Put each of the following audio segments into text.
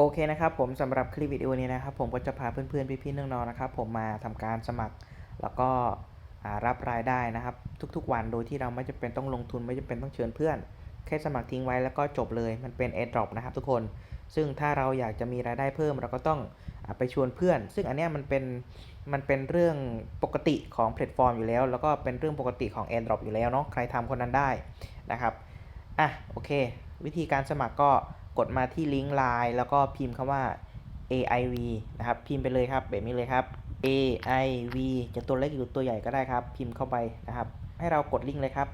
โอเคนะครับผมสำหรับคลิปวิดีโอนี้นะครับผมก็จะพาเพื่อนๆพี่ๆน้องๆนะครับผมมาทำการสมัคร แล้วก็รับรายได้นะครับ ทุกๆ วันโดยที่เราไม่จำเป็นต้องลงทุนไม่จำเป็นต้องเชิญเพื่อน แค่สมัครทิ้งไว้แล้วก็จบเลยมันเป็น AirDrop นะครับทุกคน ซึ่งถ้าเราอยากจะมีรายได้เพิ่มเราก็ต้องอไปชวนเพื่อน ซึ่งอันนี้มันเป็นมันเป็นเรื่องปกติของแพลตฟอร์มอยู่แล้ว แล้วก็เป็นเรื่องปกติของ AirDrop อยู่แล้วเนาะใครทำคนนั้นได้นะครับอะโอเค วิธีการสมัครก็ กดมาที่ลิงก์ Line แล้วก็พิมพ์คำว่า AIV นะครับ พิมพ์ไปเลยครับแบบนี้เลยครับ AIV จะตัวเล็กหรือตัวใหญ่ก็ได้ครับ พิมพ์เข้าไปนะครับ ให้เรากดลิงก์เลยครับ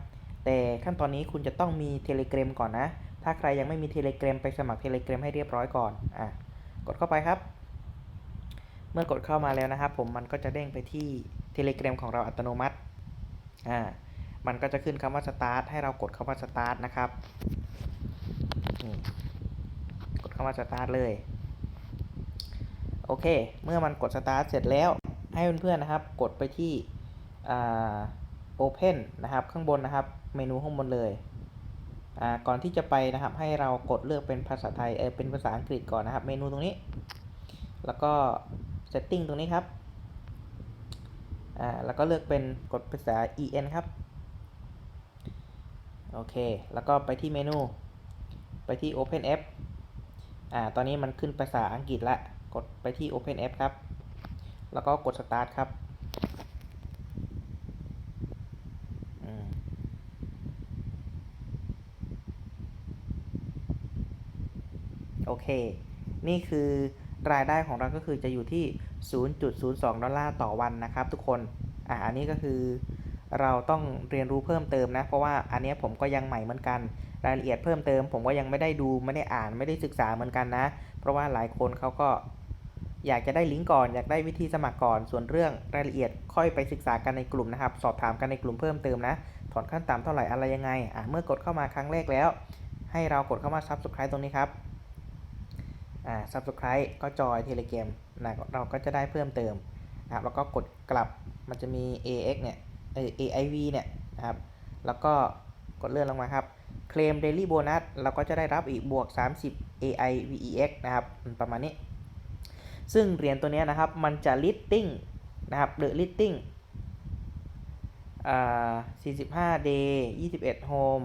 แต่ขั้นตอนนี้คุณจะต้องมี Telegram ก่อนนะ ถ้าใครยังไม่มี Telegram ไปสมัคร Telegram ให้เรียบร้อยก่อนอะกดเข้าไปครับ เมื่อกดเข้ามาแล้วนะครับ ผมมันก็จะเด้งไปที่ Telegram ของเราอัตโนมัติอ่ามันก็จะขึ้นคำว่า start ให้เรากดคำว่า start นะครับ กดคำว่า start เลย โอเค เมื่อมันกด start เสร็จแล้ว ให้เพื่อนๆนะครับ กดไปที่อ่า open นะครับ ข้างบนนะครับ เมนูข้างบนเลยก่อนที่จะไปนะครับ ให้เรากดเลือกเป็นภาษาไทยเออเป็นภาษาอังกฤษก่อนนะครับ เมนูตรงนี้ แล้วก็ setting ตรงนี้ครับอ่าแล้วก็เลือกเป็นกดภาษา en ครับ โอเค แล้วก็ไปที่เมนู ไปที่ Open App อ่า ตอนนี้มันขึ้นภาษาอังกฤษละ กดไปที่ Open App ครับ แล้วก็กด Start ครับอโอเค นี่คือรายได้ของเราก็คือจะอยู่ที่ 0.02 ดอลลาร์ต่อวันนะครับทุกคน อ่า อันนี้ก็คือเราต้องเรียนรู้เพิ่มเติมนะ เพราะว่าอันนี้ผมก็ยังใหม่เหมือนกัน รายละเอียดเพิ่มเติม ผมก็ยังไม่ได้ดูไม่ได้อ่านไม่ได้ศึกษาเหมือนกันนะ เพราะว่าหลายคนเขาก็อยากจะได้ลิงก์ก่อนอยากได้วิธีสมัครก่อน ส่วนเรื่องรายละเอียดค่อยไปศึกษากันในกลุ่มนะครับ สอบถามกันในกลุ่มเพิ่มเติมนะ ถอนขั้นต่ำเท่าไหร่อะไรยังไงอะเมื่อกดเข้ามาครั้งแรกแล้ว ให้เรากดเข้ามา subscribe ตรงนี้ครับอ่า subscribe ก็จอย Telegram นะเราก็จะได้เพิ่มเติมนะครับแล้วก็กดกลับมันจะมี AX เนี่ยเออ AIV เนี่ยนะครับแล้วก็กดเลื่อนลงมาครับ เคลม Daily Bonus เราก็จะได้รับอีกบวก 30 AIVEX นะครับประมาณนี้ ซึ่งเหรียญตัวนี้นะครับ มันจะ listing นะครับหรือ listing อ่า45 day 21 home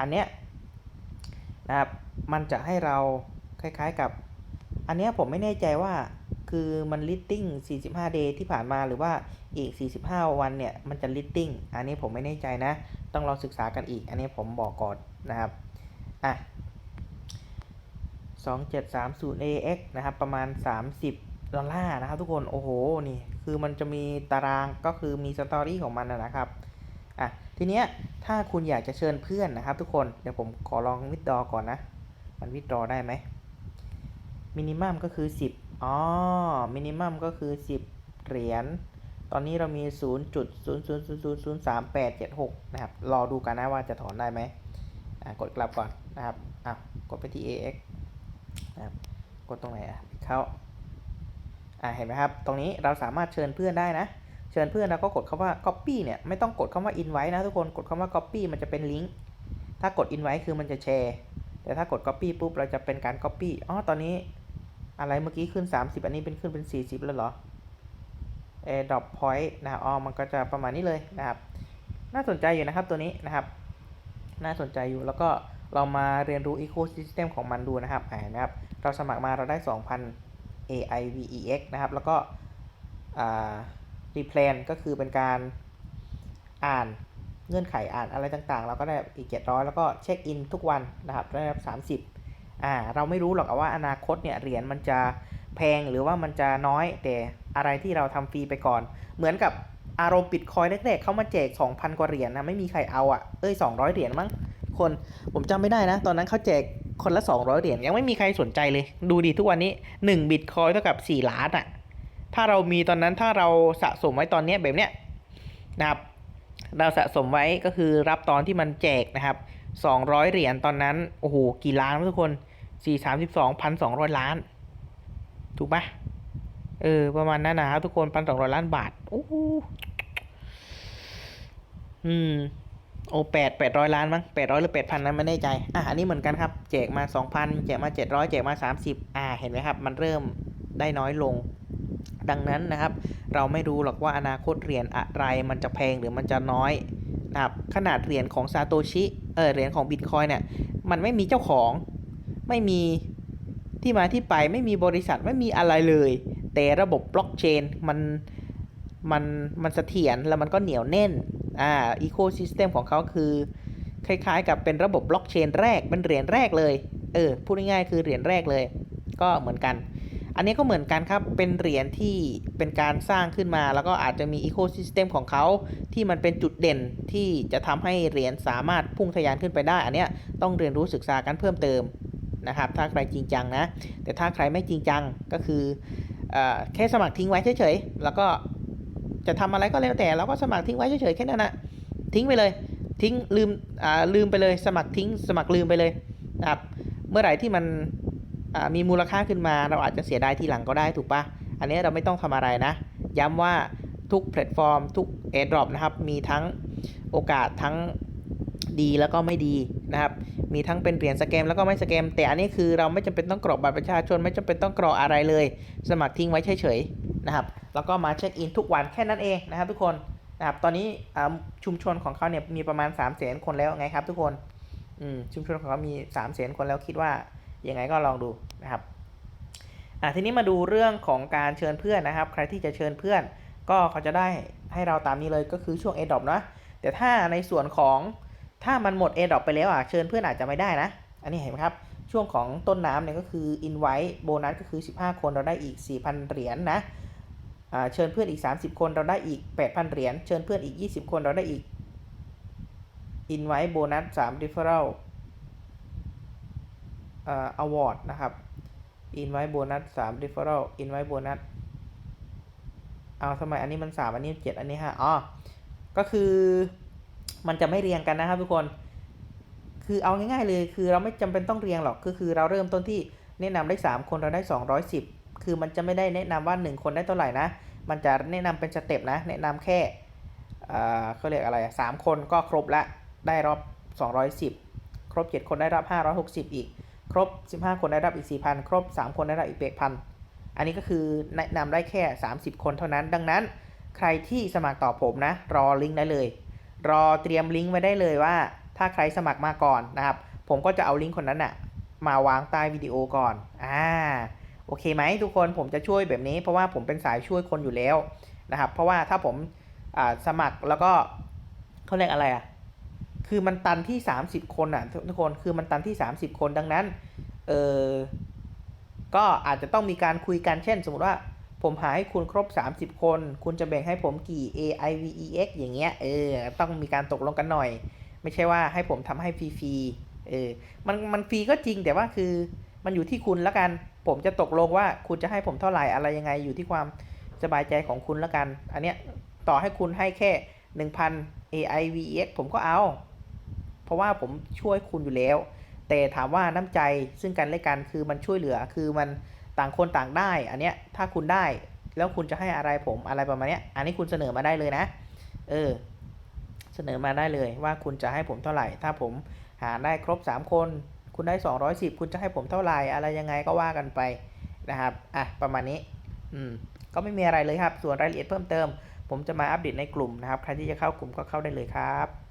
อันเนี้ยนะครับ มันจะให้เราคล้ายๆกับ อันเนี้ยผมไม่แน่ใจว่าคือมัน listing 45 day ที่ผ่านมาหรือว่าอีก 45 วันเนี่ย มันจะ listing อันนี้ผมไม่แน่ใจนะ ต้องลองศึกษากันอีก อันนี้ผมบอกก่อนนะครับ อะ 2730 AX นะครับ ประมาณ 30 ดอลลาร์นะครับทุกคน โอ้โห นี่ คือมันจะมีตารางก็คือมีสตอรี่ของมันนะนะครับ อะ ทีเนี้ย ถ้าคุณอยากจะเชิญเพื่อนนะครับทุกคน เดี๋ยวผมขอลองวิดดอก่อนนะ มันวิดดอได้ไหม มินิมัมก็คือ 10 อ๋อ มินิมัมก็คือ 10 เหรียญ ตอนนี้เรามี 0.000003876นะครับ รอดูกันนะว่าจะถอนได้ไหมอะกดกลับก่อนนะครับอะกดไปที่ AX นะครับ กดตรงไหนอะเข้าอะเห็นไหมครับ ตรงนี้เราสามารถเชิญเพื่อนได้นะ เชิญเพื่อนแล้วก็กดคำว่า copy เนี่ยไม่ต้องกดคำว่า invite นะทุกคน กดคำว่า copy มันจะเป็นลิงก์ ถ้ากด invite คือมันจะแชร์ แต่ถ้ากด copy ปุ๊บเราจะเป็นการ copy อ๋อ ตอนนี้อะไรเมื่อกี้ขึ้น 30 อันนี้เป็นขึ้นเป็น 40 แล้วเหรอ air drop point นะครับอ๋อมันก็จะประมาณนี้เลยนะครับ น่าสนใจอยู่นะครับตัวนี้นะครับ น่าสนใจอยู่แล้วก็เรามาเรียนรู้ ecosystem ของมันดูนะครับอ่านะครับ เราสมัครมาเราได้ 2,000 AIVEX นะครับ แล้วก็ replan ก็คือเป็นการอ่านเงื่อนไขอ่านอะไรต่างๆ เราก็ได้อีก 700 แล้วก็เช็คอินทุกวันนะครับได้รับ 30อ่าเราไม่รู้หรอกว่าอนาคตเนี่ยเหรียญมันจะแพงหรือว่ามันจะน้อยแต่อะไรที่เราทำฟรีไปก่อน เหมือนกับอารมณ์ปิดคอยแรกๆเขามาแจก 2,000 กว่าเหรียญนะไม่มีใครเอาอะเอ้ย 200 เหรียญมั้งคนผมจำไม่ได้นะ ตอนนั้นเขาแจกคนละ 200 เหรียญยังไม่มีใครสนใจเลย ดูดิทุกวันนี้1บิตคอยเท่ากับ 4 ล้านอะถ้าเรามีตอนนั้นถ้าเราสะสมไว้ตอนเนี้ยแบบเนี้ยนะครับเราสะสมไว้ก็คือรับตอนที่มันแจกนะครับ 200 เหรียญตอนนั้นโอ้โหกี่ล้านวะทุกคน4 32 1,200 ล้าน ถูกปะ เออ ประมาณนั้นนะครับทุกคน1,200ล้านบาทโอ้อืม โอแปดแปดร้อยล้านมั้งแปดร้อยหรือแปดพันนั้นไม่แน่ใจ อะอันนี้เหมือนกันครับ แจกมาสองพันแจกมาเจ็ดร้อยแจกมาสามสิบอ่า เห็นไหมครับ มันเริ่มได้น้อยลง ดังนั้นนะครับ เราไม่รู้หรอกว่าอนาคตเหรียญอะไร มันจะแพงหรือมันจะน้อยนะครับ ขนาดเหรียญของซาโตชิ เออเหรียญของบิตคอยเนี่ย มันไม่มีเจ้าของ ไม่มีที่มาที่ไป ไม่มีบริษัท ไม่มีอะไรเลย แต่ระบบบล็อกเชนมันมันมันเสถียรแล้วมันก็เหนียวแน่นอ่าอีโคซิสเต็มของเขาคือ คล้ายๆ กับเป็นระบบบล็อกเชนแรกเป็นเหรียญแรกเลยเออพูดง่ายๆคือเหรียญแรกเลย ก็เหมือนกัน อันนี้ก็เหมือนกันครับเป็นเหรียญที่เป็นการสร้างขึ้นมา แล้วก็อาจจะมีอีโคซิสเต็มของเขาที่มันเป็นจุดเด่นที่จะทำให้เหรียญสามารถพุ่งทะยานขึ้นไปได้ อันเนี้ยต้องเรียนรู้ศึกษากันเพิ่มเติมนะครับถ้าใครจริงจังนะ แต่ถ้าใครไม่จริงจังก็คือ แค่สมัครทิ้งไว้เฉยๆ แล้วก็จะทำอะไรก็แล้วแต่เราก็สมัครทิ้งไว้เฉยๆแค่นั้นนะทิ้งไปเลย ทิ้งลืมลืมไปเลย สมัครทิ้ง สมัครลืมไปเลยนะครับเมื่อไหร่ที่มันมีมูลค่าขึ้นมา เราอาจจะเสียดายทีหลังก็ได้ถูกปะอันนี้เราไม่ต้องทำอะไรนะ ย้ำว่าทุกแพลตฟอร์ม ทุก AirDrop นะครับ มีทั้งโอกาสทั้งดีแล้วก็ไม่ดีนะครับ มีทั้งเป็นเหรียญสแกมแล้วก็ไม่สแกม แต่อันนี้คือเราไม่จำเป็นต้องกรอกบัตรประชาชน ไม่จำเป็นต้องกรอกอะไรเลย สมัครทิ้งไว้เฉยๆนะครับ แล้วก็มาเช็คอินทุกวันแค่นั้นเองนะครับทุกคนนะครับ ตอนนี้ชุมชนของเขาเนี่ยมีประมาณ3 0 0 0 0 0คนแล้วไงครับทุกคนชุมชนของเขามี3 0 0 0 0 0คนแล้วคิดว่ายังไงก็ลองดูนะครับอะทีนี้มาดูเรื่องของการเชิญเพื่อนนะครับ ใครที่จะเชิญเพื่อน ก็เขาจะได้ให้เราตามนี้เลยก็คือช่วง a d o p นะแต่ถ้าในส่วนของ ถ้ามันหมด a d o p ไปแล้วอะเชิญเพื่อนอาจจะไม่ได้นะ อันนี้เห็นไหมครับ ช่วงของต้นน้ำเนี่ยก็คือ invite โบนัสก็คือ 15 คนเราได้อีก 4,000 เหรียญนนะเชิญเพื่อนอีก 30 คนเราได้อีก 8,000 เหรียญเชิญเพื่อนอีก 20 คนเราได้อีก invite โบนัส3 referral อ่า award นะครับ invite โบนัส3 referral invite โบนัสเอาทำไมอันนี้มัน 3 อันนี้ 7 อันนี้5อ๋อก็คือ มันจะไม่เรียงกันนะครับทุกคน คือเอาง่ายๆเลย คือเราไม่จำเป็นต้องเรียงหรอกก็คือเราเริ่มต้นที่แนะนำได้ 3 คนเราได้ 210 คือมันจะไม่ได้แนะนำว่า 1 คนได้เท่าไหร่นะ มันจะแนะนำเป็นสเต็ปนะ แนะนำแค่อ่าเขาเรียกอะไรอะ3คนก็ครบละ ได้รอบ 210 ครบ 7 คนได้รับ 560 อีก ครบ 15 คนได้รับอีก 4,000 ครบ 3 คนได้รับอีก8,000อันนี้ก็คือแนะนำได้แค่ 30 คนเท่านั้น ดังนั้น ใครที่สมัครต่อผมนะ รอลิงก์ได้เลย รอเตรียมลิงก์ไว้ได้เลยว่า ถ้าใครสมัครมาก่อนนะครับ ผมก็จะเอาลิงก์คนนั้นน่ะมาวางใต้วิดีโอก่อน อ่า โอเคไหมทุกคน ผมจะช่วยแบบนี้ เพราะว่าผมเป็นสายช่วยคนอยู่แล้วนะครับ เพราะว่าถ้าผมสมัครแล้วก็เขาเรียกอะไรอะ คือมันตันที่ 30 คนอะทุกคน คือมันตันที่ 30 คน ดังนั้น เออก็อาจจะต้องมีการคุยกัน เช่น สมมติว่า ผมหาให้คุณครบ 30 คน คุณจะแบ่งให้ผมกี่ A I V E X อย่างเงี้ย เออ ต้องมีการตกลงกันหน่อย ไม่ใช่ว่าให้ผมทำให้ฟรีๆ เออ มัน มันฟรีก็จริงแต่ว่าคือ มันอยู่ที่คุณล้วกัน ผมจะตกลงว่าคุณจะให้ผมเท่าไหร่อะไรยังไง อยู่ที่ความสบายใจของคุณล้วกัน อันเนี้ย ต่อให้คุณให้แค่ 1,000 A I V E X ผมก็เอา เพราะว่าผมช่วยคุณอยู่แล้ว แต่ถามว่าน้ำใจซึ่งกันและกันคือมันช่วยเหลือ คือมัน ต่างคนต่างได้ อันเนี้ยถ้าคุณได้ แล้วคุณจะให้อะไรผมอะไรประมาณเนี้ย อันนี้คุณเสนอมาได้เลยนะ เออ เสนอมาได้เลยว่าคุณจะให้ผมเท่าไหร่ ถ้าผมหาได้ครบ 3 คน คุณได้ 210 คุณจะให้ผมเท่าไหร่ อะไรยังไงก็ว่ากันไปนะครับ อะ ประมาณนี้ อืม ก็ไม่มีอะไรเลยครับ ส่วนรายละเอียดเพิ่มเติม ผมจะมาอัปเดตในกลุ่มนะครับ ใครที่จะเข้ากลุ่มก็เข้าได้เลยครับ